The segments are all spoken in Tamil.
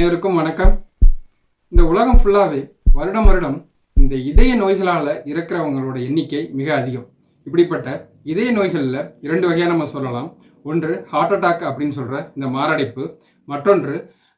அனைவருக்கும் வணக்கம். இந்த உலகம் ஃபுல்லாகவே வருடம் வருடம் இந்த இதய நோய்களால் இறக்குறவங்களோட எண்ணிக்கை மிக அதிகம். இப்படிப்பட்ட இதய நோய்களில் இரண்டு வகையாக நம்ம சொல்லலாம். ஒன்று ஹார்ட் அட்டாக் அப்படின்னு சொல்கிற இந்த மாரடைப்பு. மற்றொன்று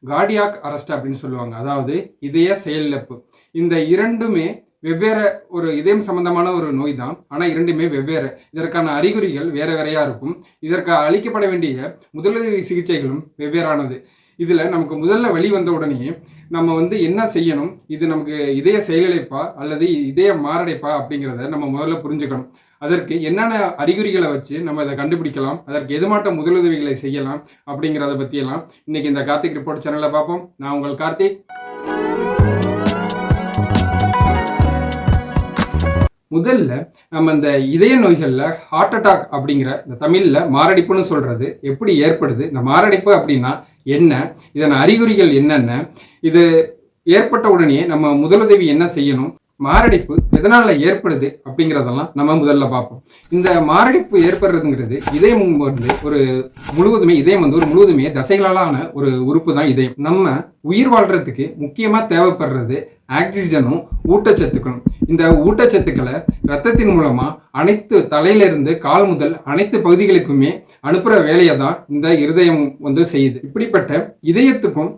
கார்டியாக் அரெஸ்ட் அப்படின்னு சொல்லுவாங்க. அதாவது இதய செயலிழப்பு. இந்த இரண்டுமே வெவ்வேறு ஒரு இதயம் சம்பந்தமான ஒரு நோய் தான் ஆனால் இரண்டுமே வெவ்வேறு. இதற்கான அறிகுறிகள் வேற வேறையாக இருக்கும். இதற்கு அளிக்கப்பட வேண்டிய முதலுதவி சிகிச்சைகளும் வெவ்வேறானது. இதில் நமக்கு முதல்ல வெளி வந்த உடனே நம்ம வந்து என்ன செய்யணும்? இது நமக்கு இதய செயலிழப்பா? அல்லது இதய மாரடைப்பா? அப்படிங்கிறத நம்ம முதல்ல புரிஞ்சுக்கணும். அதற்கு என்னென்ன அறிகுறிகளை வச்சு நம்ம இதை கண்டுபிடிக்கலாம்? அதற்கு எதுமாட்ட முதலுதவிகளை செய்யலாம்? அப்படிங்கிறத பற்றியெல்லாம் இன்னைக்கு இந்த கார்த்திக் ரிப்போர்ட் சேனலில் பார்ப்போம். நான் உங்கள் கார்த்திக். முதல்ல நம்ம இந்த இதய நோய்களில் ஹார்ட் அட்டாக் அப்படிங்கிற இந்த தமிழில் மாரடைப்புன்னு சொல்கிறது எப்படி ஏற்படுது? இந்த மாரடைப்பு அப்படின்னா என்ன? இதன் அறிகுறிகள் என்னென்ன? இது ஏற்பட்ட உடனே நம்ம முதலுதவி என்ன செய்யணும்? மாரடைப்பு எதனால் ஏற்படுது அப்படிங்கிறதெல்லாம் நம்ம முதல்ல பார்ப்போம். இந்த மாரடைப்பு ஏற்படுறதுங்கிறது இதயம் வந்து ஒரு முழுவதுமே இதயம் வந்து ஒரு முழுவதுமே தசைகளாலான ஒரு உறுப்பு தான் இதயம். நம்ம உயிர் வாழ்றதுக்கு முக்கியமாக தேவைப்படுறது ஆக்சிஜனும் ஊட்டச்சத்துக்களும். இந்த ஊட்டச்சத்துக்களை ரத்தத்தின் மூலமா அனைத்து தலையிலிருந்து கால் முதல் அனைத்து பகுதிகளுக்குமே அனுப்புற வேலையை தான் இந்த இருதயம் வந்து செய்யுது. இப்படிப்பட்ட இதயத்துக்கும்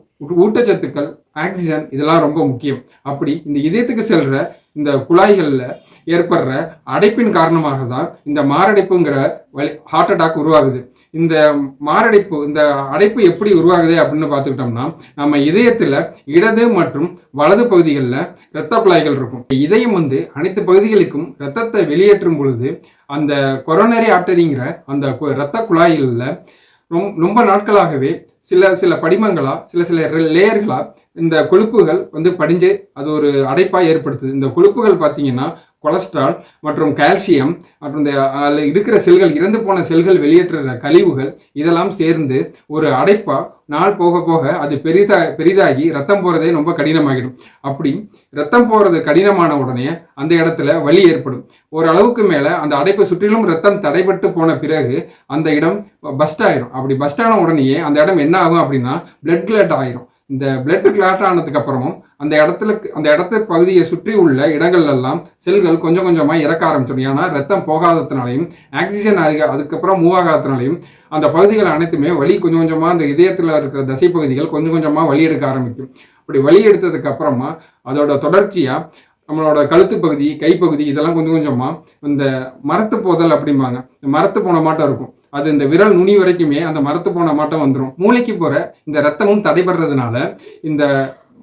ஊட்டச்சத்துக்கள் ஆக்சிஜன் இதெல்லாம் ரொம்ப முக்கியம். அப்படி இந்த இதயத்துக்கு செல்கிற இந்த குழாய்களில் ஏற்படுற அடைப்பின் காரணமாக தான் இந்த மாரடைப்புங்கிற வலி ஹார்ட் அட்டாக் உருவாகுது. இந்த மாரடைப்பு இந்த அடைப்பு எப்படி உருவாகுது அப்படின்னு பார்த்துக்கிட்டோம்னா நம்ம இதயத்தில் இடது மற்றும் வலது பகுதிகளில் இரத்த குழாய்கள் இருக்கும். இதயம் வந்து அனைத்து பகுதிகளுக்கும் இரத்தத்தை வெளியேற்றும் பொழுது அந்த கொரோனரி ஆர்டரிங்கிற அந்த இரத்த குழாய்களில் ரொம் ரொம்ப நாட்களாகவே சில சில படிமங்களா சில சில லேயர்களாக இந்த கொழுப்புகள் வந்து படிஞ்சு அது ஒரு அடைப்பாக ஏற்படுத்துது. இந்த கொழுப்புகள் பார்த்தீங்கன்னா கொலஸ்ட்ரால் மற்றும் கால்சியம் மற்றும் இந்த அதில் இருக்கிற செல்கள் இறந்து போன செல்கள் வெளியேற்றுற கழிவுகள் இதெல்லாம் சேர்ந்து ஒரு அடைப்பாக நாள் போக போக அது பெரிதா பெரிதாகி ரத்தம் போகிறதே ரொம்ப கடினமாகிடும். அப்படி ரத்தம் போகிறது கடினமான உடனே அந்த இடத்துல வலி ஏற்படும். ஓரளவுக்கு மேலே அந்த அடைப்பு சுற்றிலும் ரத்தம் தடைபட்டு போன பிறகு அந்த இடம் பஸ்ட் ஆயிரும். அப்படி பஸ்ட் ஆன உடனேயே அந்த இடம் என்ன ஆகும் அப்படின்னா பிளட் கிளட் ஆயிரும். இந்த பிளட் கிளாட் ஆனதுக்கு அப்புறமும் அந்த இடத்துல அந்த இடத்த பகுதியை சுற்றி உள்ள இடங்கள் எல்லாம் செல்கள் கொஞ்சம் கொஞ்சமாக இறக்க ஆரம்பிச்சிடும். ஏன்னா ரத்தம் போகாததுனாலையும் ஆக்சிஜன் அதிக அதுக்கப்புறம் மூவ் ஆகாததுனாலையும் அந்த பகுதிகள் அனைத்துமே வலி கொஞ்சம் கொஞ்சமாக அந்த இதயத்தில் இருக்கிற தசை பகுதிகள் கொஞ்சம் கொஞ்சமாக வலி எடுக்க ஆரம்பிக்கும். அப்படி வலி எடுத்ததுக்கு அப்புறமா அதோட தொடர்ச்சியாக நம்மளோட கழுத்து பகுதி கைப்பகுதி இதெல்லாம் கொஞ்சம் கொஞ்சமாக இந்த மரத்து போதல் அப்படிம்பாங்க. இந்த மரத்து போன மாட்டம் இருக்கும். அது இந்த விரல் நுனி வரைக்குமே அந்த மரத்து போன மாட்டம் வந்துடும் மூளைக்கு போகிற இந்த ரத்தமும் தடைபடுறதுனால இந்த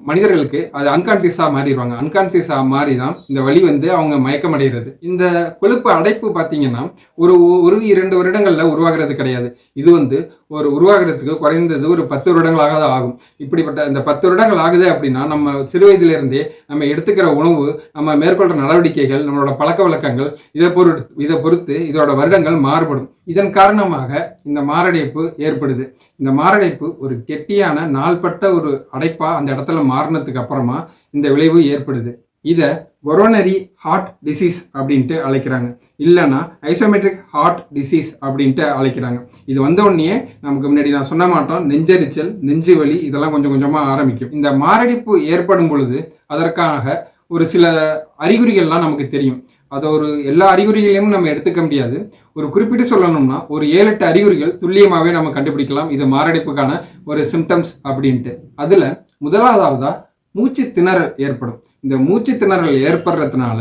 மனிதர்களுக்கு அது அன்கான்சியஸாக மாறிடுவாங்க. அன்கான்சியஸாக மாறி தான் இந்த வலி வந்து அவங்க மயக்கமடைகிறது. இந்த கொழுப்பு அடைப்பு பார்த்தீங்கன்னா ஒரு ஒரு இரண்டு வருடங்களில் உருவாகிறது கிடையாது. இது வந்து ஒரு உருவாகிறதுக்கு குறைந்தது ஒரு பத்து வருடங்களாக தான் ஆகும். இப்படிப்பட்ட இந்த பத்து வருடங்கள் ஆகுது அப்படின்னா நம்ம சிறு வயதிலிருந்தே நம்ம எடுத்துக்கிற உணவு நம்ம மேற்கொள்கிற நடவடிக்கைகள் நம்மளோட பழக்க வழக்கங்கள் இதை பொருட் இதை பொறுத்து இதோட வருடங்கள் மாறுபடும். இதன் காரணமாக இந்த மாரடைப்பு ஏற்படுது. இந்த மாரடைப்பு ஒரு கெட்டியான நாள்பட்ட ஒரு அடைப்பாக அந்த இடத்துல மாறினதுக்கு அப்புறமா இந்த விளைவு ஏற்படுது. இதை கொரோனரி ஹார்ட் டிசீஸ் அப்படின்ட்டு அழைக்கிறாங்க. இல்லைன்னா ஐசோமெட்ரிக் ஹார்ட் டிசீஸ் அப்படின்ட்டு அழைக்கிறாங்க. இது வந்த உடனே நமக்கு முன்னாடி நான் சொன்ன மாட்டோம் நெஞ்செரிச்சல் நெஞ்சு வலி இதெல்லாம் கொஞ்சம் கொஞ்சமாக ஆரம்பிக்கும். இந்த மாரடைப்பு ஏற்படும் பொழுது அதற்காக ஒரு சில அறிகுறிகள்லாம் நமக்கு தெரியும். அதை ஒரு எல்லா அறிகுறிகளையும் நம்ம எடுத்துக்க முடியாது. ஒரு குறிப்பிட்டு சொல்லணும்னா ஒரு ஏழு எட்டு அறிகுறிகள் துல்லியமாகவே நம்ம கண்டுபிடிக்கலாம். இது மாரடைப்புக்கான ஒரு சிம்டம்ஸ் அப்படின்ட்டு. அதில் முதலாவதாக மூச்சு திணறல் ஏற்படும். இந்த மூச்சு திணறல் ஏற்படுறதுனால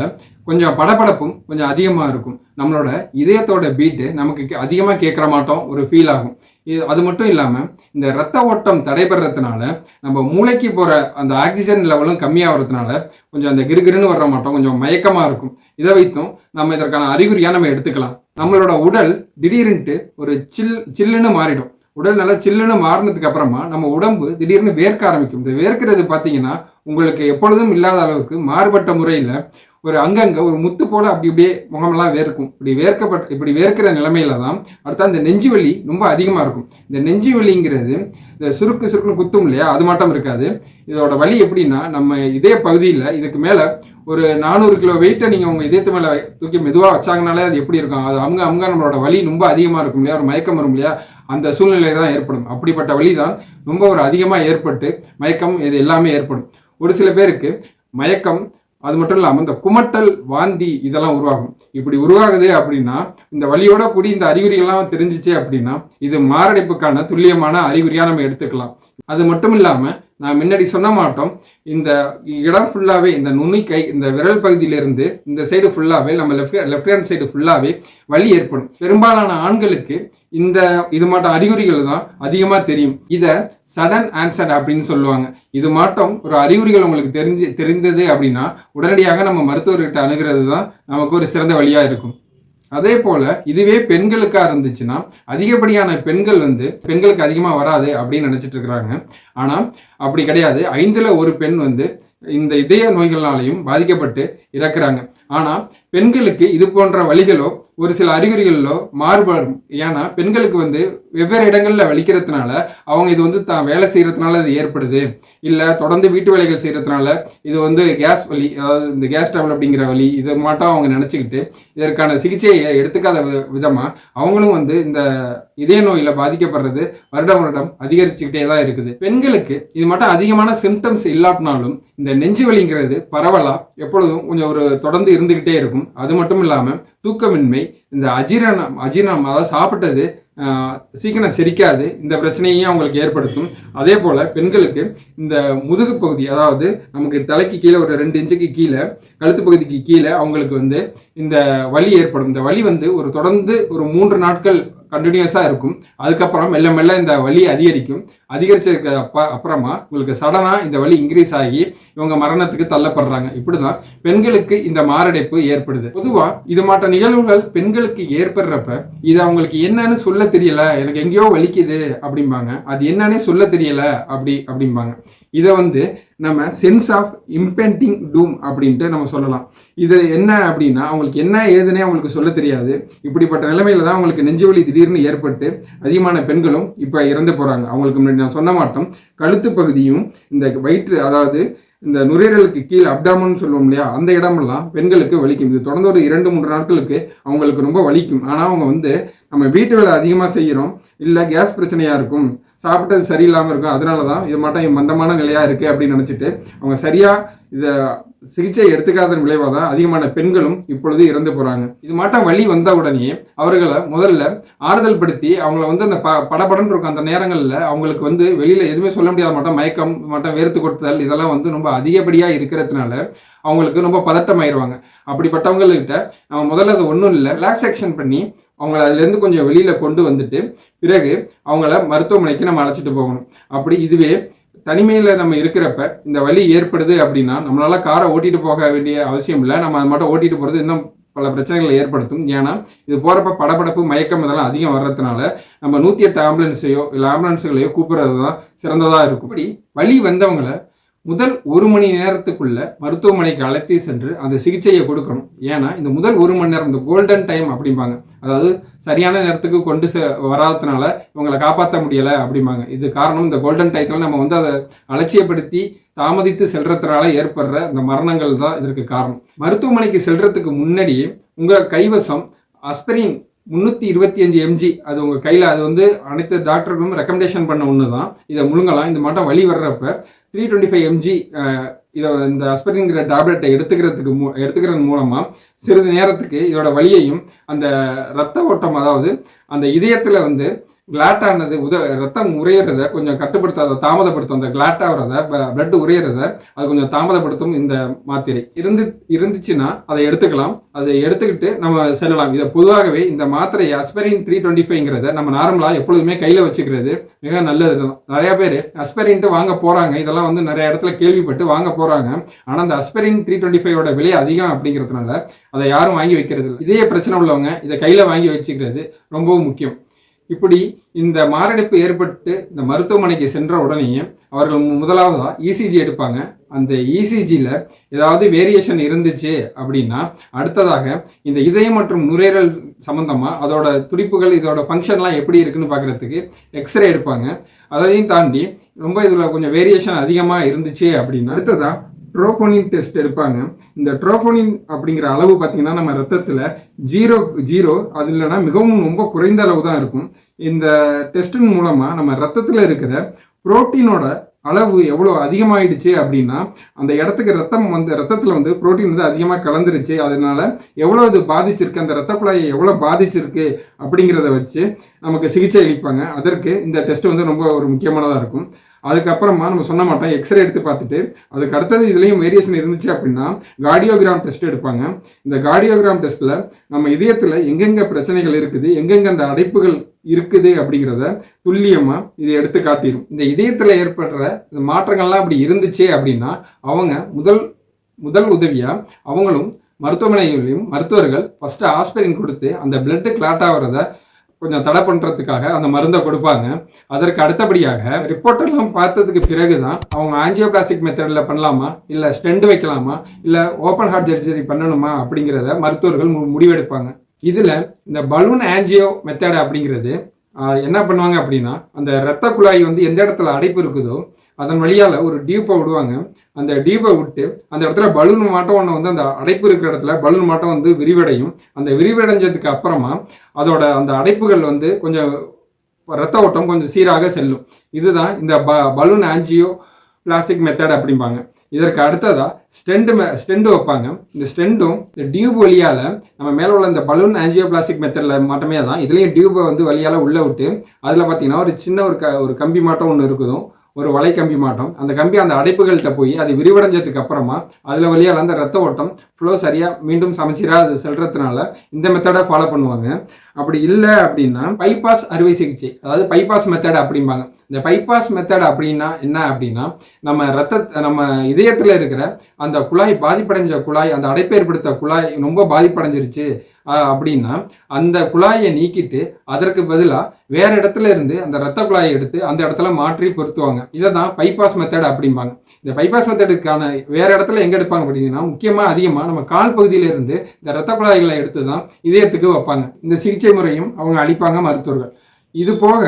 கொஞ்சம் படபடப்பும் கொஞ்சம் அதிகமாக இருக்கும். நம்மளோட இதயத்தோட பீட்டு நமக்கு அதிகமாக கேட்குற மாட்டோம் ஒரு ஃபீல் ஆகும். இது அது மட்டும் இல்லாமல் இந்த ரத்த ஓட்டம் தடைபடுறதுனால நம்ம மூளைக்கு போகிற அந்த ஆக்சிஜன் லெவலும் கம்மியாகிறதுனால கொஞ்சம் அந்த கிறுகிறுன்னு வர மாட்டோம் கொஞ்சம் மயக்கமாக இருக்கும். இதை வைத்தும் நம்ம இதற்கான அறிகுறியாக நம்ம எடுத்துக்கலாம். நம்மளோட உடல் திடீர்னுட்டு ஒரு சில் சில்லுன்னு மாறிடும். உடல் நல்லா சில்லுன்னு மாறினதுக்கு அப்புறமா நம்ம உடம்பு திடீர்னு வேர்க்க ஆரம்பிக்கும். இந்த வேர்க்கிறது பார்த்தீங்கன்னா உங்களுக்கு எப்பொழுதும் இல்லாத அளவுக்கு மாறுபட்ட முறையில் ஒரு அங்கங்கே ஒரு முத்து போல அப்படி இப்படியே முகமெல்லாம் வேர்க்கும். இப்படி வேர்க்கப்பட்ட இப்படி வேர்க்கிற நிலைமையில தான் அடுத்து அந்த நெஞ்சு வலி ரொம்ப அதிகமாக இருக்கும். இந்த நெஞ்சு வலிங்கிறது இந்த சுருக்கு சுருக்குன்னு குத்தும் இல்லையா? அது மட்டும் இருக்காது. இதோட வலி எப்படின்னா நம்ம இதே பகுதியில் இதுக்கு மேலே ஒரு நானூறு கிலோ வெயிட்டை நீங்கள் உங்கள் இதயத்து மேலே தூக்கி மெதுவாக வச்சாங்கனாலே அது எப்படி இருக்கும்? அது அவங்க அவங்க நம்மளோட வலி ரொம்ப அதிகமாக இருக்கும் இல்லையா? ஒரு மயக்கம் வரும் இல்லையா? அந்த சூழ்நிலை தான் ஏற்படும். அப்படிப்பட்ட வலி தான் ரொம்ப ஒரு அதிகமாக ஏற்பட்டு மயக்கம் இது எல்லாமே ஏற்படும். ஒரு சில பேருக்கு மயக்கம் அது மட்டும் இல்லாமல் இந்த குமட்டல் வாந்தி இதெல்லாம் உருவாகும். இப்படி உருவாகுது அப்படின்னா இந்த வழியோட கூடி இந்த அறிகுறிகள்லாம் தெரிஞ்சிச்சு அப்படின்னா இது மாரடைப்புக்கான துல்லியமான அறிகுறியாக நம்ம எடுத்துக்கலாம். அது மட்டும் இல்லாமல் நான் முன்னாடி சொன்ன மாட்டோம் இந்த இடம் ஃபுல்லாகவே இந்த நுனிக்கை இந்த விரல் பகுதியிலிருந்து இந்த சைடு ஃபுல்லாகவே நம்ம லெஃப்ட் லெஃப்ட் ஹேண்ட் சைடு ஃபுல்லாகவே வலி ஏற்படும். பெரும்பாலான ஆண்களுக்கு இந்த இது மாட்டம் அறிகுறிகள் தான் அதிகமாக தெரியும். இதை சடன் ஆன்சர் அப்படின்னு சொல்லுவாங்க. இது மாட்டம் ஒரு அறிகுறிகள் உங்களுக்கு தெரிஞ்சு தெரிந்தது அப்படின்னா உடனடியாக நம்ம மருத்துவர்கிட்ட அணுகிறது தான் நமக்கு ஒரு சிறந்த வழியாக இருக்கும். அதே போல இதுவே பெண்களுக்கா இருந்துச்சுன்னா அதிகப்படியான பெண்கள் வந்து பெண்களுக்கு அதிகமாக வராது அப்படின்னு நினைச்சிட்டு இருக்கிறாங்க. ஆனால் அப்படி கிடையாது. ஐந்துல ஒரு பெண் வந்து இந்த இதய நோய்களாலையும் பாதிக்கப்பட்டு இறக்குறாங்க. ஆனால் பெண்களுக்கு இது போன்ற வழிகளோ ஒரு சில அறிகுறிகளிலோ மாறுபடும். ஏன்னா பெண்களுக்கு வந்து வெவ்வேறு இடங்களில் வலிக்கிறதுனால அவங்க இது வந்து தான் வேலை செய்கிறதுனால இது ஏற்படுது. இல்லை தொடர்ந்து வீட்டு வேலைகள் செய்கிறதுனால இது வந்து கேஸ் வலி அதாவது இந்த கேஸ் டபுள் அப்படிங்கிற வலி இது மட்டும் அவங்க நினச்சிக்கிட்டு இதற்கான சிகிச்சையை எடுத்துக்காத வி- அவங்களும் வந்து இந்த இதய நோயில் பாதிக்கப்படுறது வருடம் வருடம் அதிகரிச்சுக்கிட்டே தான் இருக்குது. பெண்களுக்கு இது மட்டும் அதிகமான சிம்டம்ஸ் இல்லாட்டினாலும் இந்த நெஞ்சு வலிங்கிறது பரவலாக எப்பொழுதும் கொஞ்சம் ஒரு தொடர்ந்து இருந்துக்கிட்டே இருக்கும். அது மட்டும் இல்லாமல் தூக்கமின்மை இந்த அஜீரணம் அஜீரணம் அதாவது சாப்பிட்டது சீக்கிரம் செரிக்காது இந்த பிரச்சனையையும் அவங்களுக்கு ஏற்படுத்தும். அதே போல பெண்களுக்கு இந்த முதுகு பகுதி அதாவது நமக்கு தலைக்கு கீழே ஒரு ரெண்டு இன்ச்சுக்கு கீழே கழுத்து பகுதிக்கு கீழே அவங்களுக்கு வந்து இந்த வலி ஏற்படும். இந்த வலி வந்து ஒரு தொடர்ந்து ஒரு மூன்று நாட்கள் கண்டினியூஸாக இருக்கும். அதுக்கப்புறம் மெல்ல மெல்ல இந்த வலி அதிகரிக்கும். அதிகரிச்சதுக்கு அப்ப அப்புறமா உங்களுக்கு சடனாக இந்த வலி இன்க்ரீஸ் ஆகி இவங்க மரணத்துக்கு தள்ளப்படுறாங்க. இப்படி தான் பெண்களுக்கு இந்த மாரடைப்பு ஏற்படுது. பொதுவாக இது மாட்ட நிகழ்வுகள் பெண்களுக்கு ஏற்படுறப்ப இது அவங்களுக்கு என்னன்னு சொல்ல தெரியல. எனக்கு எங்கேயோ வலிக்குது அப்படிம்பாங்க. அது என்னன்னே சொல்ல தெரியல அப்படி அப்படிம்பாங்க. இதை வந்து நம்ம சென்ஸ் ஆஃப் இம்பெண்டிங் டூம் அப்படின்ட்டு நம்ம சொல்லலாம். இது என்ன அப்படின்னா அவங்களுக்கு என்ன ஏதுன்னே அவங்களுக்கு சொல்ல தெரியாது. இப்படிப்பட்ட நிலைமையில தான் அவங்களுக்கு நெஞ்சுவலி திடீர்னு ஏற்பட்டு அதிகமான பெண்களும் இப்போ இறந்து போகிறாங்க அவங்களுக்கு முன்னாடி நான் சொன்ன மாட்டோம் கழுத்து பகுதியும் இந்த வயிற்று அதாவது இந்த நுரையீரலுக்கு கீழே அப்டாமன் சொல்லுவோம் இல்லையா அந்த இடமெல்லாம் பெண்களுக்கு வலிக்கும். இது தொடர்ந்து ஒரு இரண்டு மூன்று நாட்களுக்கு அவங்களுக்கு ரொம்ப வலிக்கும். ஆனால் அவங்க வந்து நம்ம வீட்டு வேலை அதிகமாக செய்கிறோம் இல்லை கேஸ் பிரச்சனையாக இருக்கும் சாப்பிட்டது சரியில்லாமல் இருக்கும். அதனால தான் இது மட்டும் மந்தமான நிலையாக இருக்குது அப்படின்னு நினச்சிட்டு அவங்க சரியாக இதை சிகிச்சை எடுத்துக்காதன் விளைவாக தான் அதிகமான பெண்களும் இப்பொழுது இறந்து போகிறாங்க இது மாட்டம் வழி வந்த உடனே அவர்களை முதல்ல ஆறுதல் படுத்தி அவங்கள வந்து அந்த ப படபடன்னு இருக்கும் அந்த நேரங்களில் அவங்களுக்கு வந்து வெளியில் எதுவுமே சொல்ல முடியாத மாட்டோம் மயக்கம் மாட்டோம் வேர்த்து கொடுத்தல் இதெல்லாம் வந்து ரொம்ப அதிகப்படியாக இருக்கிறதுனால அவங்களுக்கு ரொம்ப பதட்டமாயிருவாங்க. அப்படிப்பட்டவங்கள்கிட்ட நம்ம முதல்ல அது ஒன்றும் இல்லை. ரிலாக்ஸேஷன் பண்ணி அவங்கள அதுலேருந்து கொஞ்சம் வெளியில் கொண்டு வந்துட்டு பிறகு அவங்கள மருத்துவமனைக்கு நம்ம அழைச்சிட்டு போகணும். அப்படி இதுவே தனிமையில் நம்ம இருக்கிறப்ப இந்த வலி ஏற்படுது அப்படின்னா நம்மளால காரை ஓட்டிட்டு போக வேண்டிய அவசியம் இல்லை. நம்ம அது மட்டும் ஓட்டிட்டு போகிறது இன்னும் பல பிரச்சனைகளை ஏற்படுத்தும். ஏன்னா இது போகிறப்ப படபடப்பு மயக்கம் இதெல்லாம் அதிகம் வர்றதுனால நம்ம நூற்றி எட்டு ஆம்புலன்ஸையோ இல்லை ஆம்புலன்ஸுகளையோ கூப்பிடுறது தான் சிறந்ததாக இருக்கும். இப்படி வழி வந்தவங்களை முதல் ஒரு மணி நேரத்துக்குள்ள மருத்துவமனைக்கு அழைத்து சென்று அந்த சிகிச்சையை கொடுக்கணும். ஏன்னா இந்த முதல் ஒரு மணி நேரம் இந்த கோல்டன் டைம் அப்படிம்பாங்க. அதாவது சரியான நேரத்துக்கு கொண்டு செ- வராததுனால இவங்களை காப்பாற்ற முடியலை அப்படிம்பாங்க. இது காரணம் இந்த கோல்டன் டயத்தில் நம்ம வந்து அதை அலட்சியப்படுத்தி தாமதித்து செல்றதுனால ஏற்படுற இந்த மரணங்கள் தான் இதற்கு காரணம். மருத்துவமனைக்கு செல்றதுக்கு முன்னாடியே உங்கள் கைவசம் அஸ்பிரின் முந்நூற்றி இருபத்தி அஞ்சு எம்ஜி அது உங்கள் கையில் அது வந்து அனைத்து டாக்டர்களும் ரெக்கமெண்டேஷன் பண்ண ஒன்று தான் இதை முழுங்கலாம். இந்த மாட்டம் வழி வர்றப்ப த்ரீ டுவெண்ட்டி ஃபைவ் எம்ஜி இதை இந்த அஸ்பிரின்கிற டேப்லெட்டை எடுத்துக்கிறதுக்கு மூ எடுத்துக்கிறது மூலமாக சிறிது நேரத்துக்கு இதோட வழியையும் அந்த இரத்த ஓட்டம் அதாவது அந்த இதயத்தில் வந்து கிளாட்டானது உத ரத்தம் உரையிறத கொஞ்சம் கட்டுப்படுத்த அதை தாமதப்படுத்தும் அந்த கிளாட் ஆகிறத பிளட் உரையிறத அது கொஞ்சம் தாமதப்படுத்தும் இந்த மாத்திரை இருந்து இருந்துச்சுன்னா அதை எடுத்துக்கலாம் அதை எடுத்துக்கிட்டு நம்ம செல்லலாம் இதை பொதுவாகவே இந்த மாத்திரை அஸ்பெரின் த்ரீ டுவெண்ட்டி ஃபைவ்ங்கிறத நம்ம நார்மலாக எப்பொழுதுமே கையில் வச்சுக்கிறது மிக நல்லது. நிறையா நிறைய பேர் அஸ்பெரின்ட்டு வாங்க போகிறாங்க இதெல்லாம் வந்து நிறைய இடத்துல கேள்விப்பட்டு வாங்க போகிறாங்க ஆனால் அந்த அஸ்பெரின் த்ரீ டுவெண்ட்டி ஃபைவோட விலை அதிகம் அப்படிங்கிறதுனால அதை யாரும் வாங்கி வைக்கிறது இல்லை இதே பிரச்சனை உள்ளவங்க இதை கையில் வாங்கி வச்சுக்கிறது ரொம்பவும் முக்கியம். இப்படி இந்த மாரடைப்பு ஏற்பட்டு இந்த மருத்துவமனைக்கு சென்ற உடனேயே அவர்கள் முதலாவதாக இசிஜி எடுப்பாங்க. அந்த இசிஜியில் ஏதாவது வேரியேஷன் இருந்துச்சு அப்படின்னா அடுத்ததாக இந்த இதயம் மற்றும் நுரையீரல் சம்மந்தமாக அதோட துடிப்புகள் இதோட ஃபங்க்ஷன்லாம் எப்படி இருக்குன்னு பார்க்குறதுக்கு எக்ஸ்ரே எடுப்பாங்க. அதையும் தாண்டி ரொம்ப இதில் கொஞ்சம் வேரியேஷன் அதிகமாக இருந்துச்சு அப்படின்னா அடுத்ததாக ட்ரோபோனின் டெஸ்ட் எடுப்பாங்க. இந்த ட்ரோபோனின் அப்படிங்கிற அளவு பார்த்தீங்கன்னா நம்ம ரத்தத்தில் ஜீரோ ஜீரோ அது இல்லைன்னா மிகவும் ரொம்ப குறைந்த அளவு தான் இருக்கும். இந்த டெஸ்டின் மூலமாக நம்ம ரத்தத்தில் இருக்கிற புரோட்டீனோட அளவு எவ்வளோ அதிகமாயிடுச்சு அப்படின்னா அந்த இடத்துக்கு ரத்தம் வந்து ரத்தத்தில் வந்து புரோட்டீன் வந்து அதிகமாக கலந்துருச்சு. அதனால எவ்வளோ இது பாதிச்சிருக்கு அந்த ரத்த குழாயை எவ்வளோ பாதிச்சிருக்கு அப்படிங்கிறத வச்சு நமக்கு சிகிச்சை அளிப்பாங்க. அதற்கு இந்த டெஸ்ட் வந்து ரொம்ப ஒரு முக்கியமானதாக இருக்கும். அதுக்கப்புறமா நம்ம சொன்ன மாட்டோம் எக்ஸ்ரே எடுத்து பார்த்துட்டு அதுக்கு அடுத்தது இதுலேயும் வேரியேஷன் இருந்துச்சு அப்படின்னா கார்டியோகிராம் டெஸ்ட் எடுப்பாங்க. இந்த கார்டியோகிராம் டெஸ்ட்டில் நம்ம இதயத்தில் எங்கெங்கே பிரச்சனைகள் இருக்குது எங்கெங்கே அந்த அடைப்புகள் இருக்குது அப்படிங்கிறத துல்லியமாக இதை எடுத்து காட்டிடும் இந்த இதயத்தில் ஏற்படுற இந்த மாற்றங்கள்லாம் அப்படி இருந்துச்சு அப்படின்னா அவங்க முதல் முதல் உதவியாக அவங்களும் மருத்துவமனைகளையும் மருத்துவர்கள் ஃபஸ்ட்டு ஆஸ்பிரின் கொடுத்து அந்த பிளட்டு கிளாட் ஆகிறத கொஞ்சம் தடை பண்ணுறதுக்காக அந்த மருந்தை கொடுப்பாங்க. அதற்கு அடுத்தபடியாக ரிப்போர்ட்டெல்லாம் பார்த்ததுக்கு பிறகு தான் அவங்க ஆஞ்சியோபிளாஸ்டிக் மெத்தடில் பண்ணலாமா? இல்லை ஸ்டெண்ட் வைக்கலாமா? இல்லை ஓப்பன் ஹார்ட் சர்ஜரி பண்ணணுமா? அப்படிங்கிறத மருத்துவர்கள் மு- முடிவெடுப்பாங்க. இதில் இந்த பலூன் ஆஞ்சியோ மெத்தட் அப்படிங்கிறது என்ன பண்ணுவாங்க அப்படின்னா அந்த இரத்த குழாய் வந்து எந்த இடத்துல அடைப்பு இருக்குதோ அதன் வழியால் ஒரு டியூப்பை விடுவாங்க. அந்த டியூப்பை விட்டு அந்த இடத்துல பலூன் மாட்டம் ஒன்று வந்து அந்த அடைப்பு இருக்கிற இடத்துல பலூன் மாட்டம் வந்து விரிவடையும். அந்த விரிவடைஞ்சதுக்கு அப்புறமா அதோட அந்த அடைப்புகள் வந்து கொஞ்சம் ரத்த ஓட்டம் கொஞ்சம் சீராக செல்லும். இதுதான் இந்த ப பலூன் ஆஞ்சியோ பிளாஸ்டிக் மெத்தட் அப்படிம்பாங்க. இதற்கு அடுத்ததாக ஸ்டெண்டு மே ஸ்டெண்டு வைப்பாங்க. இந்த ஸ்டெண்டும் இந்த டியூப் வழியால் நம்ம மேலே உள்ள இந்த பலூன் ஆன்ஜியோ பிளாஸ்டிக் மெத்தடில் மட்டுமே தான் இதுலேயும் டியூபை வந்து வழியால் உள்ளே விட்டு அதில் பார்த்தீங்கன்னா ஒரு சின்ன ஒரு க ஒரு கம்பி மாட்டம் ஒன்று இருக்குதும். ஒரு வலை கம்பி மாட்டோம். அந்த கம்பி அந்த அடைப்புகள்கிட்ட போய் அது விரிவடைஞ்சதுக்கு அப்புறமா அதில் வழியால் அந்த ரத்த ஓட்டம் ஃப்ளோ சரியாக மீண்டும் சமைச்சீராக அது செல்றதுனால இந்த மெத்தடை ஃபாலோ பண்ணுவாங்க. அப்படி இல்லை அப்படின்னா பைபாஸ் அறுவை சிகிச்சை அதாவது பைபாஸ் மெத்தட் அப்படிம்பாங்க. இந்த பைபாஸ் மெத்தட் அப்படின்னா என்ன அப்படின்னா நம்ம ரத்த நம்ம இதயத்தில் இருக்கிற அந்த குழாய் பாதிப்படைஞ்ச குழாய் அந்த அடைப்பு ஏற்படுத்த குழாய் ரொம்ப பாதிப்படைஞ்சிருச்சு. அப்படின்னா அந்த குழாயை நீக்கிட்டு அதற்கு பதிலாக வேற இடத்துல இருந்து அந்த ரத்த குழாயை எடுத்து அந்த இடத்துல மாற்றி பொருத்துவாங்க. இதை தான் பைபாஸ் மெத்தட் அப்படிம்பாங்க. இந்த பைபாஸ் மெத்தடுக்கான வேற இடத்துல எங்கே எடுப்பாங்க அப்படின்னா முக்கியமாக அதிகமாக நம்ம கால் பகுதியிலிருந்து இந்த ரத்த குழாய்களை எடுத்து தான் இதயத்துக்கு வைப்பாங்க. இந்த சிகிச்சை முறையும் அவங்க அளிப்பாங்க மருத்துவர்கள். இது போக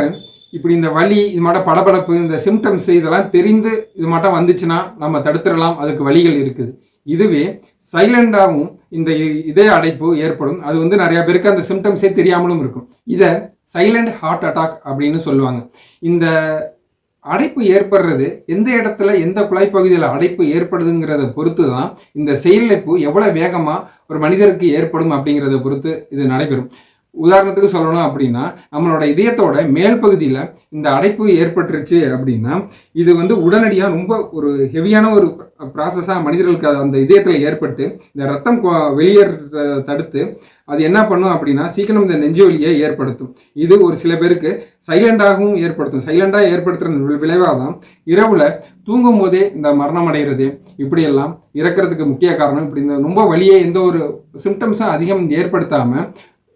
இப்படி இந்த வலி இது மாட்டம் படபடப்பு இந்த சிம்டம்ஸ் இதெல்லாம் தெரிந்து இது மாட்டம் வந்துச்சுன்னா நம்ம தடுத்துடலாம். அதுக்கு வழிகள் இருக்குது. இதுவே சைலண்டாகவும் இந்த இதய அடைப்பு ஏற்படும். அது வந்து நிறைய பேருக்கு அந்த சிம்டம்ஸே தெரியாமலும் இருக்கும். இதை சைலண்ட் ஹார்ட் அட்டாக் அப்படின்னு சொல்லுவாங்க. இந்த அடைப்பு ஏற்படுறது எந்த இடத்துல எந்த குழாய் பகுதியில் அடைப்பு ஏற்படுதுங்கிறத பொறுத்து தான் இந்த செயலிழப்பு எவ்வளோ வேகமாக ஒரு மனிதருக்கு ஏற்படும் அப்படிங்கிறத பொறுத்து இது நடைபெறும். உதாரணத்துக்கு சொல்லணும் அப்படின்னா நம்மளோட இதயத்தோட மேல் பகுதியில் இந்த அடைப்பு ஏற்பட்டுருச்சு அப்படின்னா இது வந்து உடனடியாக ரொம்ப ஒரு ஹெவியான ஒரு ப்ராசஸாக மனிதர்களுக்கு அது அந்த இதயத்தில் ஏற்பட்டு இந்த ரத்தம் வெளியேற தடுத்து அது என்ன பண்ணும் அப்படின்னா சீக்கிரம் இந்த நெஞ்சு வலியை ஏற்படுத்தும். இது ஒரு சில பேருக்கு சைலண்டாகவும் ஏற்படுத்தும். சைலண்டாக ஏற்படுத்துகிற விளைவாக தான் இரவில் தூங்கும் போதே இந்த மரணம் அடைகிறது இப்படியெல்லாம் இறக்கிறதுக்கு முக்கிய காரணம். இப்படி இந்த ரொம்ப வலியை எந்த ஒரு சிம்டம்ஸும் அதிகம் ஏற்படுத்தாமல்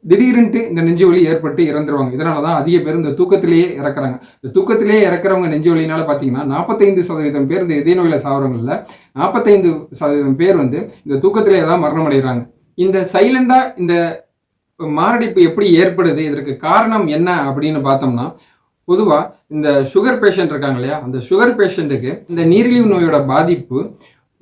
திடீர்னுட்டு இந்த நெஞ்சு வலி ஏற்பட்டு இறந்துருவாங்க. இதனால தான் அதிக பேர் இந்த தூக்கத்திலேயே இறக்குறாங்க. இந்த தூக்கத்திலேயே இறக்குறவங்க நெஞ்சு வலினால பார்த்தீங்கன்னா நாற்பத்தைந்து சதவீதம் பேர் இந்த இதய நோயில் சாவரங்களில் நாற்பத்தைந்து சதவீதம் பேர் வந்து இந்த தூக்கத்திலே தான் மரணம் அடைகிறாங்க இந்த சைலண்டாக இந்த மாரடைப்பு எப்படி ஏற்படுது இதற்கு காரணம் என்ன அப்படின்னு பார்த்தோம்னா பொதுவாக இந்த சுகர் பேஷண்ட் இருக்காங்க இல்லையா? அந்த சுகர் பேஷண்ட்டுக்கு இந்த நீரிழிவு நோயோட பாதிப்பு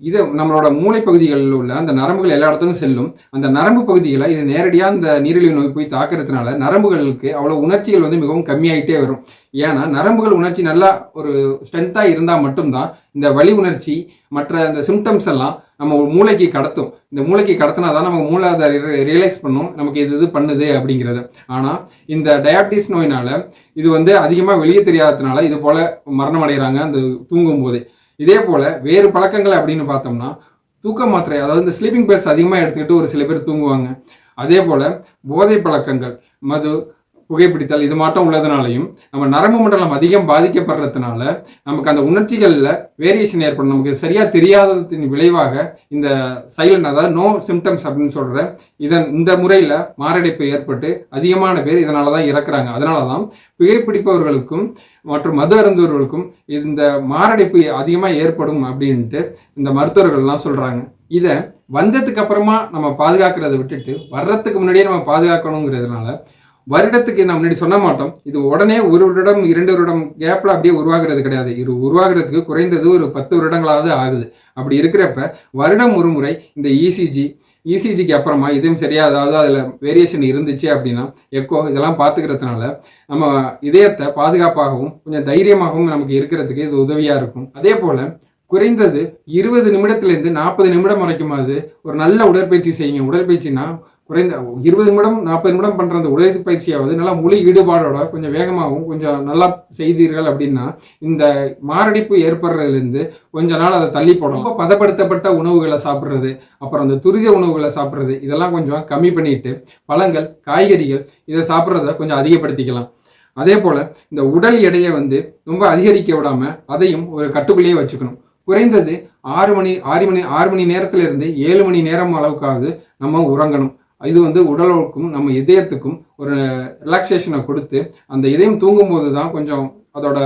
இது நம்மளோட மூளை பகுதிகளில் உள்ள அந்த நரம்புகள் எல்லா இடத்துக்கும் செல்லும். அந்த நரம்பு பகுதிகளை இது நேரடியாக அந்த நீரிழிவு நோய் போய் தாக்குறதுனால நரம்புகளுக்கு அவ்வளோ உணர்ச்சிகள் வந்து மிகவும் கம்மியாயிட்டே வரும். ஏன்னா நரம்புகள் உணர்ச்சி நல்லா ஒரு ஸ்ட்ரென்த்தாக இருந்தால் மட்டும்தான் இந்த வலி உணர்ச்சி மற்ற இந்த சிம்டம்ஸ் எல்லாம் நம்ம மூளைக்கு கடத்தும். இந்த மூளைக்கு கடத்தினா தான் நம்ம மூளை அதை ரியலைஸ் பண்ணும். நமக்கு இது இது பண்ணுது அப்படிங்கிறது. ஆனால் இந்த டயாபிட்டிஸ் நோயினால் இது வந்து அதிகமாக வெளியே தெரியாததுனால இது போல் மரணம் அடைகிறாங்க அந்த தூங்கும் போதே இதே போல் வேறு பழக்கங்கள் அப்படின்னு பார்த்தோம்னா தூக்க மாத்திரை அதாவது இந்த ஸ்லீப்பிங் பில்ஸ் அதிகமாக எடுத்துக்கிட்டு ஒரு சில பேர் தூங்குவாங்க. அதே போல் போதை பழக்கங்கள் மது புகைப்பிடித்தல் இது மாட்டம் உள்ளதுனாலையும் நம்ம நரம்பு மண்டலம் அதிகம் பாதிக்கப்படுறதுனால நமக்கு அந்த உணர்ச்சிகளில் வேரியேஷன் ஏற்படும். நமக்கு சரியாக தெரியாததின் விளைவாக இந்த சைலண்ட் அதாவது நோ சிம்டம்ஸ் அப்படின்னு சொல்கிற இதன் இந்த முறையில் மாரடைப்பு ஏற்பட்டு அதிகமான பேர் இதனால தான் இறக்குறாங்க. அதனால தான் புகைப்பிடிப்பவர்களுக்கும் மற்றும் மது அருந்துவர்களுக்கும் இந்த மாரடைப்பு அதிகமாக ஏற்படும் அப்படின்ட்டு இந்த மருத்துவர்கள்லாம் சொல்கிறாங்க இதை வந்ததுக்கு அப்புறமா நம்ம பாதுகாக்கிறத விட்டுட்டு வர்றதுக்கு முன்னாடியே நம்ம பாதுகாக்கணுங்கிறதுனால வருடத்துக்கு நான் முன்னாடி சொல்ல மாட்டோம். இது உடனே ஒரு வருடம் இரண்டு வருடம் கேப்ல அப்படியே உருவாகிறது கிடையாது. இது உருவாகிறதுக்கு குறைந்தது ஒரு பத்து வருடங்களாவது ஆகுது. அப்படி இருக்கிறப்ப வருடம் ஒரு முறை இந்த இசிஜி இசிஜிக்கு அப்புறமா இதுவும் சரியா அதாவது அதில் வேரியேஷன் இருந்துச்சு அப்படின்னா எக்கோ இதெல்லாம் பார்த்துக்கிறதுனால நம்ம இதயத்தை பாதுகாப்பாகவும் கொஞ்சம் தைரியமாகவும் நமக்கு இருக்கிறதுக்கு இது உதவியாக இருக்கும். அதே போல் குறைந்தது இருபது நிமிடத்துலேருந்து நாற்பது நிமிடம் வரைக்கும் அது ஒரு நல்ல உடற்பயிற்சி செய்யுங்க. உடற்பயிற்சினா குறைந்த இருபது நிமிடம் நாற்பது நிமிடம் பண்ணுற அந்த உடற்பயிற்சியாவது நல்லா முழு ஈடுபாடோட கொஞ்சம் வேகமாகவும் கொஞ்சம் நல்லா செய்தீர்கள் அப்படின்னா இந்த மாரடைப்பு ஏற்படுறதுலேருந்து கொஞ்ச நாள் அதை தள்ளி போடும் ரொம்ப பதப்படுத்தப்பட்ட உணவுகளை சாப்பிட்றது அப்புறம் அந்த துரித உணவுகளை சாப்பிட்றது இதெல்லாம் கொஞ்சம் கம்மி பண்ணிட்டு பழங்கள் காய்கறிகள் இதை சாப்பிட்றத கொஞ்சம் அதிகப்படுத்திக்கலாம். அதே போல் இந்த உடல் எடையை வந்து ரொம்ப அதிகரிக்க விடாமல் அதையும் ஒரு கட்டுக்குள்ளேயே வச்சுக்கணும். குறைந்தது ஆறு மணி ஆறு மணி ஆறு மணி நேரத்திலிருந்து ஏழு மணி நேரம் அளவுக்காவது நம்ம உறங்கணும். இது வந்து உடலுக்கும் நம்ம இதயத்துக்கும் ஒரு ரிலாக்ஸேஷனை கொடுத்து அந்த இதயம் தூங்கும்போது தான் கொஞ்சம் அதோட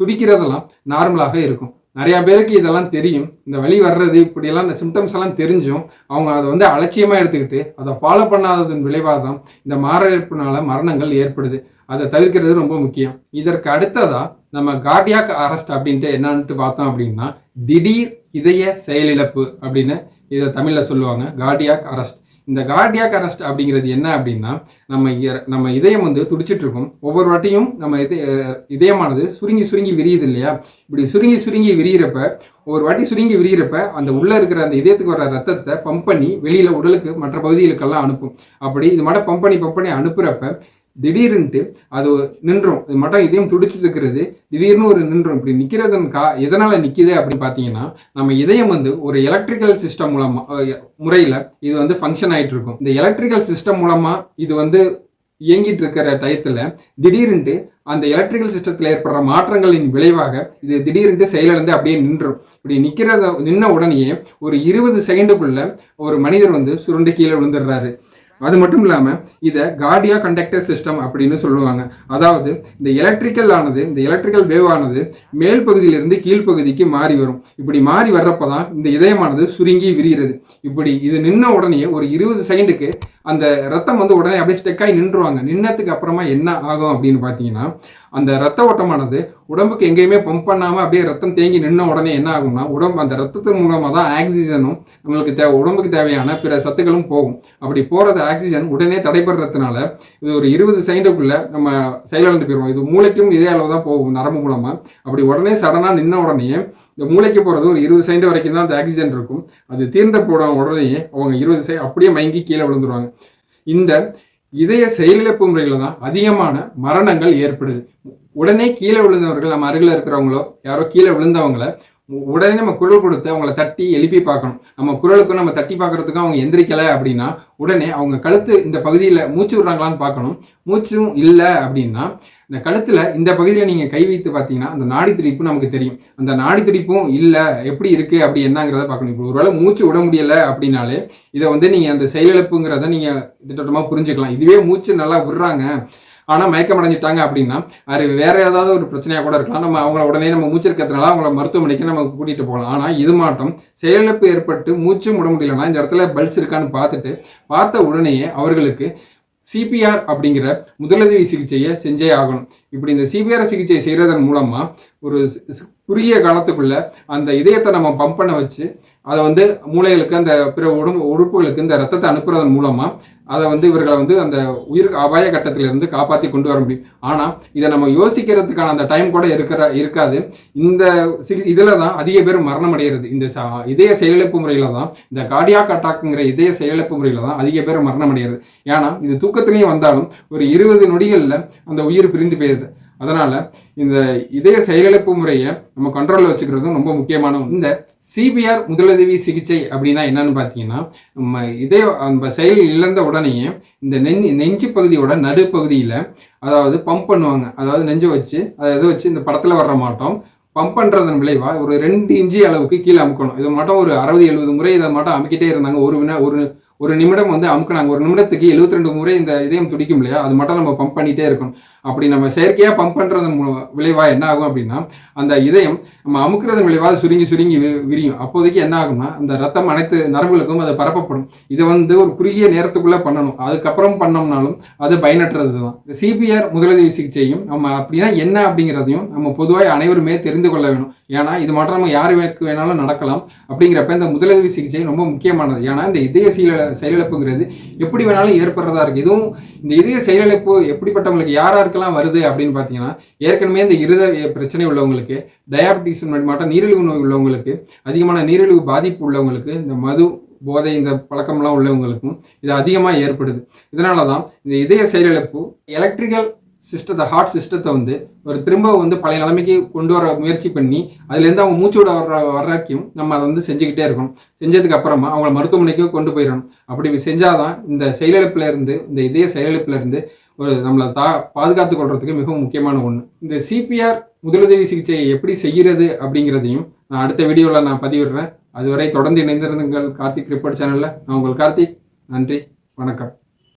துடிக்கிறதெல்லாம் நார்மலாக இருக்கும். நிறைய பேருக்கு இதெல்லாம் தெரியும். இந்த வழி வர்றது இப்படியெல்லாம் இந்த சிம்டம்ஸ் எல்லாம் தெரிஞ்சும் அவங்க அதை வந்து அலட்சியமாக எடுத்துக்கிட்டு அதை ஃபாலோ பண்ணாததன் விளைவாக தான் இந்த மாரடைப்புனால மரணங்கள் ஏற்படுது. அதை தவிர்க்கிறது ரொம்ப முக்கியம். இதற்கு அடுத்ததா நம்ம கார்டியாக் அரெஸ்ட் அப்படின்ட்டு என்னன்ட்டு பார்த்தோம் அப்படின்னா திடீர் இதய செயலிழப்பு அப்படின்னு இதை தமிழில் சொல்லுவாங்க. கார்டியாக் அரெஸ்ட் இந்த கார்டியாக் அரெஸ்ட் அப்படிங்கிறது என்ன அப்படின்னா நம்ம நம்ம இதயம் வந்து துடிச்சிட்டு இருக்கும் ஒவ்வொரு வாட்டியும் நம்ம இது இதயமானது சுருங்கி சுருங்கி விரியுது இல்லையா? இப்படி சுருங்கி சுருங்கி விரியிறப்ப ஒரு வாட்டி சுருங்கி விரியிறப்ப அந்த உள்ளே இருக்கிற அந்த இதயத்துக்கு வர ரத்தத்தை பம்ப் பண்ணி வெளியில் உடலுக்கு மற்ற பகுதிகளுக்கெல்லாம் அனுப்பும். அப்படி இது மட்டும் பம்ப் பண்ணி பம்ப் பண்ணி அனுப்புகிறப்ப திடீர்னுட்டு அது நின்றும். இது மட்டும் இதயம் துடிச்சிட்டு இருக்கிறது. திடீர்னு ஒரு நின்றும். இப்படி நிற்கிறதன் கா எதனால் நிற்கிது அப்படின்னு பார்த்தீங்கன்னா நம்ம இதயம் வந்து ஒரு எலக்ட்ரிக்கல் சிஸ்டம் மூலமாக முறையில் இது வந்து ஃபங்க்ஷன் ஆகிட்டு இருக்கும். இந்த எலக்ட்ரிக்கல் சிஸ்டம் மூலமாக இது வந்து இயங்கிட்டு இருக்கிற டயத்தில் திடீர்னுட்டு அந்த எலக்ட்ரிக்கல் சிஸ்டத்தில் ஏற்படுற மாற்றங்களின் விளைவாக இது திடீர்னு செயலிழந்து அப்படியே நின்றும். இப்படி நிற்கிறத நின்ன உடனேயே ஒரு இருபது செகண்டுக்குள்ள ஒரு மனிதர் வந்து சுருண்டு கீழே விழுந்துடுறாரு. அது மட்டும் இல்லாமல் இதை கார்டியா கண்டக்டர் சிஸ்டம் அப்படின்னு சொல்லுவாங்க. அதாவது இந்த எலக்ட்ரிக்கல் ஆனது இந்த எலக்ட்ரிக்கல் வேவ் ஆனது மேல் பகுதியிலிருந்து கீழ்ப்பகுதிக்கு மாறி வரும். இப்படி மாறி வர்றப்ப தான் இந்த இதயமானது சுருங்கி விரிகிறது. இப்படி இது நின்ன உடனே ஒரு இருபது செகண்டுக்கு அந்த ரத்தம் வந்து உடனே அப்படியே ஸ்டெக்காகி நின்றுவாங்க நின்னதுக்கு அப்புறமா என்ன ஆகும் அப்படின்னு பார்த்தீங்கன்னா அந்த ரத்த ஓட்டமானது உடம்புக்கு எங்கேயுமே பம்ப் பண்ணாமல் அப்படியே ரத்தம் தேங்கி நின்ன உடனே என்ன ஆகும்னா உடம்பு அந்த ரத்தத்தின் மூலமாக தான் ஆக்சிஜனும் நம்மளுக்கு தேவை உடம்புக்கு தேவையான பிற சத்துக்களும் போகும். அப்படி போகிறது ஆக்சிஜன் உடனே தடைபடுறதுனால இது ஒரு இருபது செகண்டுக்குள்ளே நம்ம செயலிழந்து போயிடுவோம். இது மூளைக்கும் இதே அளவு தான் போகும் நரம்பு மூலமாக அப்படி உடனே சடனாக நின்ன உடனே இந்த மூளைக்கு போகிறது ஒரு இருபது செகண்ட் வரைக்கும் தான் அந்த ஆக்சிஜன் இருக்கும். அது தீர்ந்த போட உடனே அவங்க இருபது செகண்ட் அப்படியே மயங்கி கீழே விழுந்துருவாங்க. இந்த இதய செயலிழப்பு முறையில் தான் அதிகமான மரணங்கள் ஏற்படுது. உடனே கீழே விழுந்தவர்கள் நம்ம அருகில் இருக்கிறவங்களோ யாரோ கீழே விழுந்தவங்கள உடனே நம்ம குரல் கொடுத்து அவங்கள தட்டி எழுப்பி பார்க்கணும். நம்ம குரலுக்கும் நம்ம தட்டி பார்க்கறதுக்கும் அவங்க எந்திரிக்கலை அப்படின்னா உடனே அவங்க கழுத்து இந்த பகுதியில் மூச்சு விடுறாங்களான்னு பார்க்கணும். மூச்சும் இல்லை அப்படின்னா இந்த கழுத்தில் இந்த பகுதியில் நீங்கள் கை வைத்து பார்த்தீங்கன்னா அந்த நாடி துடிப்பு நமக்கு தெரியும். அந்த நாடி துடிப்பும் இல்லை எப்படி இருக்குது அப்படி என்னங்கிறத பார்க்கணும். இப்போ ஒருவேளை மூச்சு விட முடியலை அப்படின்னாலே இதை வந்து நீங்கள் அந்த செயலிழப்புங்கிறத நீங்கள் திட்டமாக புரிஞ்சுக்கலாம். இதுவே மூச்சு நல்லா விடுறாங்க. ஆனால் மயக்கம் அடைஞ்சிட்டாங்க அப்படின்னா அது வேற ஏதாவது ஒரு பிரச்சனையாக கூட இருக்கலாம். நம்ம அவங்கள உடனே நம்ம மூச்சு இருக்கிறதுனால அவங்கள மருத்துவமனைக்கு நம்ம கூட்டிகிட்டு போகலாம். ஆனால் இது மாட்டம் செயலிழப்பு ஏற்பட்டு மூச்சு விட முடியலன்னா இந்த இடத்துல பல்ஸ் இருக்கான்னு பார்த்துட்டு பார்த்த உடனேயே அவர்களுக்கு சிபிஆர் அப்படிங்கிற முதலுதவி சிகிச்சையை செஞ்சே ஆகணும். இப்படி இந்த சிபிஆர் சிகிச்சை செய்கிறதன் மூலமாக ஒரு குறுகிய காலத்துக்குள்ள அந்த இதயத்தை நம்ம பம்ப் பண்ண வச்சு அதை வந்து மூளைகளுக்கு அந்த பிற உடம்பு உறுப்புகளுக்கு இந்த ரத்தத்தை அனுப்புறதன் மூலமாக அதை வந்து இவர்களை வந்து அந்த உயிர் அபாய கட்டத்திலிருந்து காப்பாற்றி கொண்டு வர முடியும். ஆனால் இதை நம்ம யோசிக்கிறதுக்கான அந்த டைம் கூட இருக்கிற இருக்காது. இந்த சிகி இதில் தான் அதிக பேர் மரணம் அடைகிறது இந்த இதய செயலிழப்பு முறையில் தான் இந்த கார்டியாக் அட்டாக்குங்கிற இதய செயலிழப்பு முறையில் தான் அதிக பேர் மரணம் அடைகிறது ஏன்னா இது தூக்கத்திலையும் வந்தாலும் ஒரு இருபது நொடிகளில் அந்த உயிர் பிரிந்து போயிருது. அதனால் இந்த இதய செயலிழப்பு முறையை நம்ம கண்ட்ரோலில் வச்சுக்கிறதும் ரொம்ப முக்கியமான ஒண்ணு. இந்த சிபிஆர் முதலுதவி சிகிச்சை அப்படின்னா என்னன்னு பார்த்தீங்கன்னா நம்ம இதய நம்ம செயல் இழந்த உடனேயே இந்த நெஞ்சு நெஞ்சு பகுதியோட நடுப்பகுதியில் அதாவது பம்ப் பண்ணுவாங்க. அதாவது நெஞ்சை வச்சு அதை இதை வச்சு இந்த படத்தில் வர்ற மாட்டோம் பம்ப் பண்ணுறதன் விளைவாக ஒரு ரெண்டு இன்ச்சி அளவுக்கு கீழே அமுக்கணும். இது மட்டும் ஒரு அறுபது எழுபது முறை இதை மட்டும் அமுக்கிட்டே இருந்தாங்க. ஒரு வினா ஒரு ஒரு நிமிடம் வந்து அமுக்கினாங்க ஒரு நிமிடத்துக்கு 72 ரெண்டு முறை இந்த இதயம் துடிக்கும் இல்லையா? அது மட்டும் நம்ம பம்ப் பண்ணிட்டே இருக்கணும். அப்படி நம்ம செயற்கையாக பம்ப் பண்ணுறது மூலம் என்ன ஆகும் அப்படின்னா அந்த இதயம் நம்ம அமுக்கிறது விளைவாக சுருங்கி சுருங்கி வி- விரியும். அப்போதைக்கு என்ன ஆகும்னா அந்த ரத்தம் அனைத்து நரம்புகளுக்கும் அது பரப்பப்படும். இதை வந்து ஒரு குறுகிய நேரத்துக்குள்ளே பண்ணணும். அதுக்கப்புறம் பண்ணோம்னாலும் அது பயனற்றது தான் இந்த சிபிஆர் முதலுதவி சிகிச்சையும் நம்ம அப்படின்னா என்ன அப்படிங்கிறதையும் நம்ம பொதுவாக அனைவருமே தெரிந்து கொள்ள வேணும். ஏன்னா இது மட்டும் நம்ம யாருக்கு வேணாலும் நடக்கலாம். அப்படிங்கிறப்ப இந்த முதலுதவி சிகிச்சை ரொம்ப முக்கியமானது. ஏன்னா இந்த இதய சீல செயலிழப்புங்கிறது எப்படி வேணாலும் ஏற்படுறதா இருக்கு. இதுவும் இந்த இதய செயலிழப்பு எப்படிப்பட்டவங்களுக்கு யார் யாருக்கெல்லாம் வருது அப்படின்னு பார்த்தீங்கன்னா ஏற்கனவே இந்த இருதய பிரச்சனை உள்ளவங்களுக்கு டயாபிட்டிஸ் மட்டும் நீரிழிவு நோய் உள்ளவங்களுக்கு அதிகமான நீரிழிவு பாதிப்பு உள்ளவங்களுக்கு இந்த மது போதை இந்த பழக்கம்லாம் உள்ளவங்களுக்கும் இது அதிகமாக ஏற்படுது. இதனால தான் இந்த இதய செயலிழப்பு எலக்ட்ரிக்கல் சிஸ்டத்தை ஹார்ட் சிஸ்டத்தை வந்து ஒரு திரும்ப வந்து பழைய நிலைமைக்கு கொண்டு வர முயற்சி பண்ணி அதுலேருந்து அவங்க மூச்சு விட வர்ற வர்றக்கும் நம்ம அதை வந்து செஞ்சுக்கிட்டே இருக்கணும். செஞ்சதுக்கு அப்புறமா அவங்கள மருத்துவமனைக்கு கொண்டு போயிடணும். அப்படி செஞ்சாதான் இந்த செயலிழப்புலேருந்து இந்த இதய செயலிழப்புலேருந்து ஒரு நம்மளை தா பாதுகாத்து கொள்றதுக்கு மிகவும் முக்கியமான ஒன்று இந்த சிபிஆர் முதலுதவி சிகிச்சையை எப்படி செய்கிறது அப்படிங்கிறதையும் நான் அடுத்த வீடியோவில் நான் பதிவிடுறேன். அதுவரை தொடர்ந்து இணைந்திருந்துங்கள் கார்த்திக் ரிப்போர்ட் சேனலில் நான் உங்கள் கார்த்திக். நன்றி. வணக்கம்.